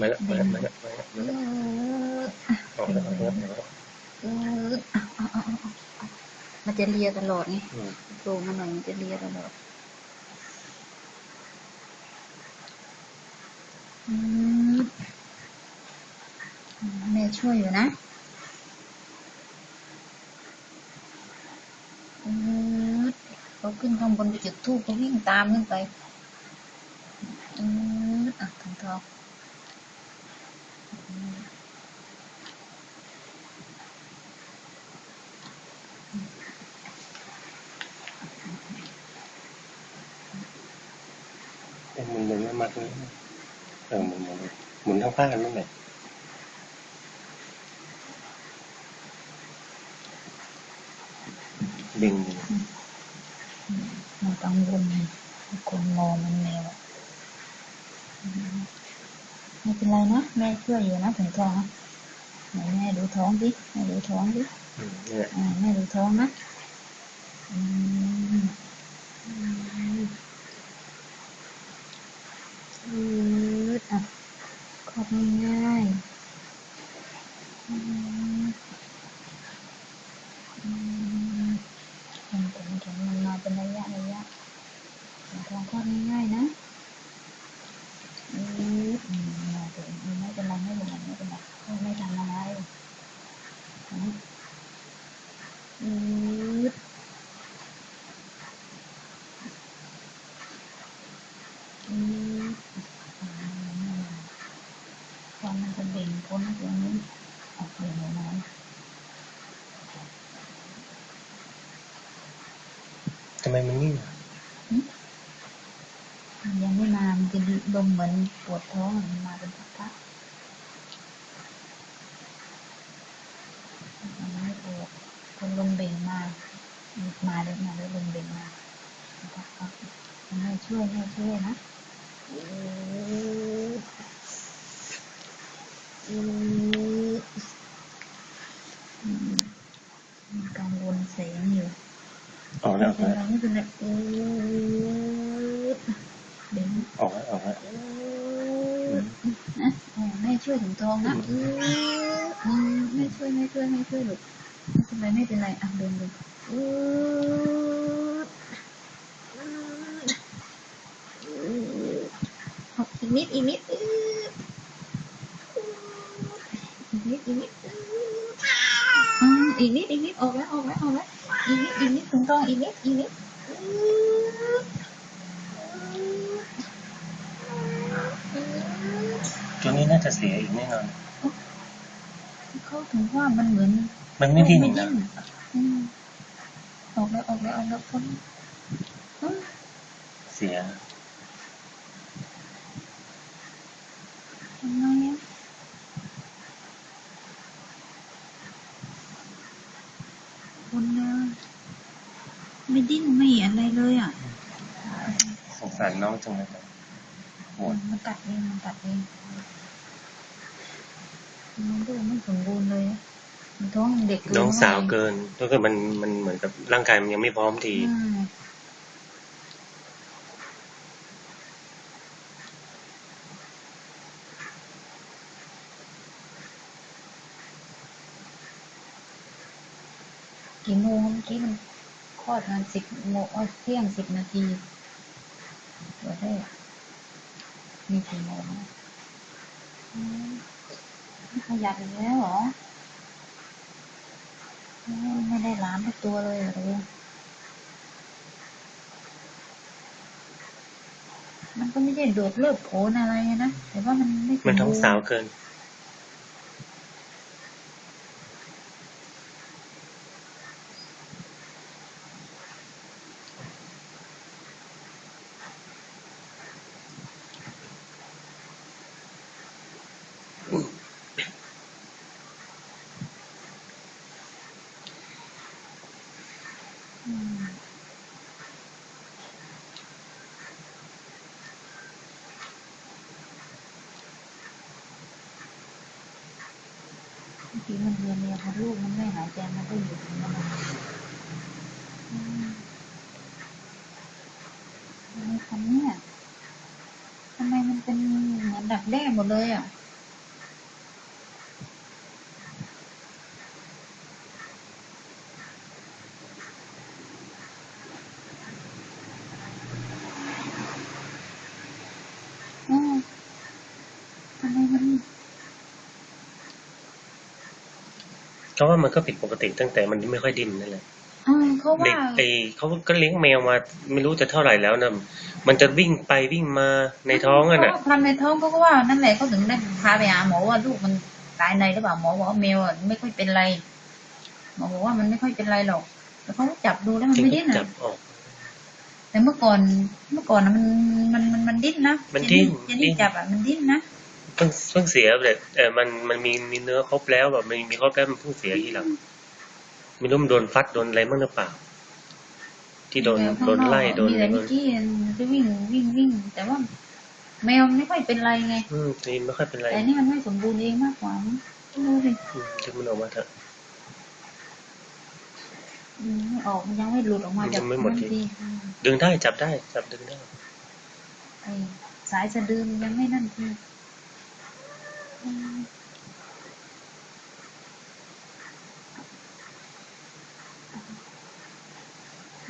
มาแล้วมาแล้วมาแล้วมาแล้วอืมาแล้วออกแล้วออกแล้วออกแล้วมันจะเลียตลอดไงอืมโผล่มาหน่อยมันจะเลียตลอดแม่ช่วยอยู่นะเขาขึ้นข้างบนจุดทูบเขาวิ่งตามขึ้นไปอืดอะทองทอง อืด เอ้ยหมุนหมุนมากเลยเออหมุนหมุนหมุนเท่าผ้ากันนั่นแหละดึง มันกังวลคนมองมันแมวอะอืมไม่เป็นไรนะแม่ช่ว ยอยู่นะถึงท้องนะไหนแม่ดูท้องดิแม่ดูท้องดิ อืมเนี่ย อ่าแม่ดูท้องนะอืมอืมอืดอะขอบง่ายๆอืมอืมเห็นเห็นเห็นมันมาเป็นระยะระยะเห็นท้องคลอดง่ายๆนะอืดอืมมาถึงไม่เป็นไรไม่เป็นไรไม่เป็นไรไม่ทำอะไรอืมอืด อืมต อนมันจะเบ่งพ้นตรงนี้ออกเบ่งออกมาทำไมมันนิ่งยังไม่มา มันจะลมเหมือนปวดท้องมันมาเป็นพักๆมันไม่ปวดพอลมเบ่งมา มาเลยมาเลยลมเบ่งมาพักๆมันให้ช่วยให้ช่วยนะอืดอืดอืมมี กังวลแสงอยู่ออกแล้วอไม่อกเป็นแล้วไรไม่เป็นไรอืดเดี๋ยวออกแล้วออกแล้วอืดนะโอ้แม่ช่วยถึงท้องนะอือืมแม่ช่วยแม่ช่วยแม่ช่วยลูกไม่เป็นไรไม่เป็นไรอะเดินเดินอือืดอืดเอาอีกนิดอีกนิดอือก นิดอีกนิดอีกนิดอีกนิดออกแล้วออกแล้วออกแล้วอีกนิดอีกนิดถึงท้องอีกนิดอีกนิดตัวนี้น่าจะเสียอีกแน่นอนเขาถึงว่ามันเหมือน มันไม่ดิ้นไม่นะออกแล้วออกแล้วออกแล้วพ้นเสียทำไงอะคนนะ ไม่ดิ้นไม่อะไรเลยอะ สงสารน้องจังเลยหมดมันกัดเองมันกัดเองน้องดูไม่สมบูรณ์เลยอะมันท้องเด็กเกินน้องสาวเกินก็คือมันมันเหมือนกับร่างกายมันยังไม่พร้อมทีอืมกี่โมงเมื่อกี้มันคล อดมาณสิบโมงเอ้ยเที่ยงสิบนาทีตัวแรกมีกี่โมงอะอืมขยันอีกแล้วเหรอ ไม่ได้หลานทุกตัวเลยหรือมันก็ไม่ได้โดดเลิกโผนอะไรนะ แต่ว่ามันไม่มันท้องสาวเกิน ทีมันเรียนเรียนพอลูกมันไม่หายใจมันก็อยู่ตรงนั้นนะอืมทำไมทำเนี่ยทำไมมันเป็นเหมือนดักแด้หมดเลยอะ ทำไมมัน เขาว่ามันก็ผิดปกติตั้งแต่มันไม่ค่อยดิ้นนั่นแหละอ่าเขาเด็ว่ากไอเขาก็เลี้ยงแมวมาไม่รู้จะเท่าไหร่แล้วนะมันจะวิ่งไปวิ่งมาในท้องอะน่ะเขาพันในท้องเขาก็ว่านั่นแหละเขาถึงได้พาไปหาหมอว่าลูกมันตายในหรือเปล่าหมอบอกว่าแมวอะไม่ค่อยเป็นไรหมอบอกว่ามันไม่ค่อยเป็นไรหรอกแต่เขาจับดูแล้วมันไม่ดิ้นจัอะ บออก แต่เมื่อก่อนเมื่อก่อนนะมันมันมันมันดิ้นนะมันดิ้นเจนนี่จับอะมันดิ้นนะ เพิ่งเพิ่งเสียแบบเออมันมันมีมีเนื้อครบแล้วแบบมันมีครบแล้วมันเพิ่งเสียทีหลังไม่รู้มันโดนฟัดโดนอะไรบ้างหรือเปล่า ที่โดนแมวข้างโดนไล่อกโดนมีอะไรแต่บ้านิงกกี้มันจะวิ่งวิ่งวิ่ง แต่ว่า แมวมันไม่ค่อยเป็นไรไง อืมทีนี้ไม่ค่อยเป็นไรแต่นี่มันไม่สมบูรณ์เองมากกว่ามั้งดูสิอืมดึงมันออกมาเถอะอืมไม่ออกมันยังไม่หลุดออกมาจากยังไม่หมดนั่นทีทีอืมดึงได้จับได้ จับดึงได้ไอ้สายสะดือมันยังไม่นั่นทีอืมมัน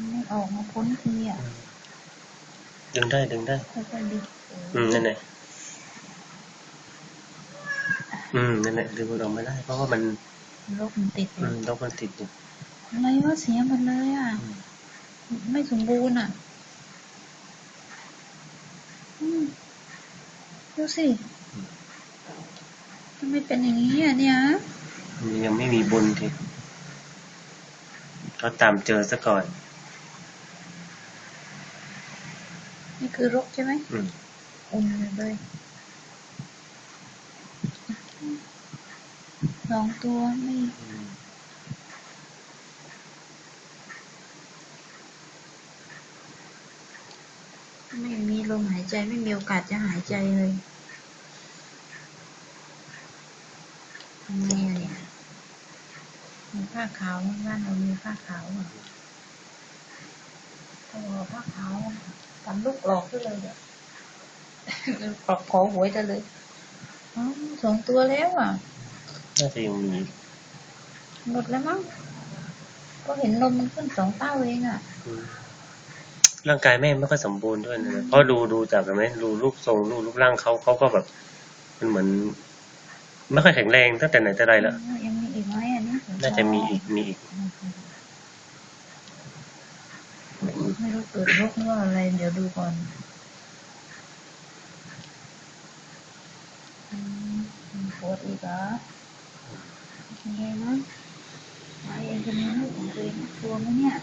ไม่ออกมาพ้นทีอะ ดึงได้ดึงได้ค่อยๆดิอืมนั่นแหละอืมนั่นแหละดึงมันออกไม่ได้ เพราะว่ามันโรคมันติดออืยู่มต้องมันติดอยู่อะไรวะเสียหมดเลยอะ ไม่สมบูรณ์อะ อืมดูสิทำ ไมเป็นอย่างนี้อะเนี่ยมันยังไม่มีบุญทีเขาตามเจอซะก่อน นี่คือรกใช่ไหมอืมอุ่นเลยสองตัวไม่อืมไม่มีลมหายใจไม่มีโอกาสจะหายใจเลยทำไงอะเนี่ยมีผ้า ขาวไหมบ้านเรามีผ้าขาวอะถ้าบอกผ้าขาวทำลูกหลอกได้เลยเนี่ยขอขอหวยได้เลยอ๋อสองตัวแล้วอะน่าจะยังมีหมดแล้วมั้งก็เห็นนมมันขึ้นสองเต้าเองอะอืมร่างกายแม่ไม่ค่อยสมบูรณ์ด้วยนะเพราะดูดูจากไหมดูรูปทรงรูปรูปร่างเขาเขาก็แบบ มันเหมือน ไม่ค่อยแข็งแรงตั้งแต่ไหนแต่ไรแล้วยังมี อีกไหมอันนี้น่าจะมีอีกมีอีกไม่รู้เกิดโรคหรือว่าอะไร เดี๋ยวดูก่อนอืมปวดอีกเหรอยังไงนะหาเองจะมีลูกของตัวเองกลัวไหมเนี่ย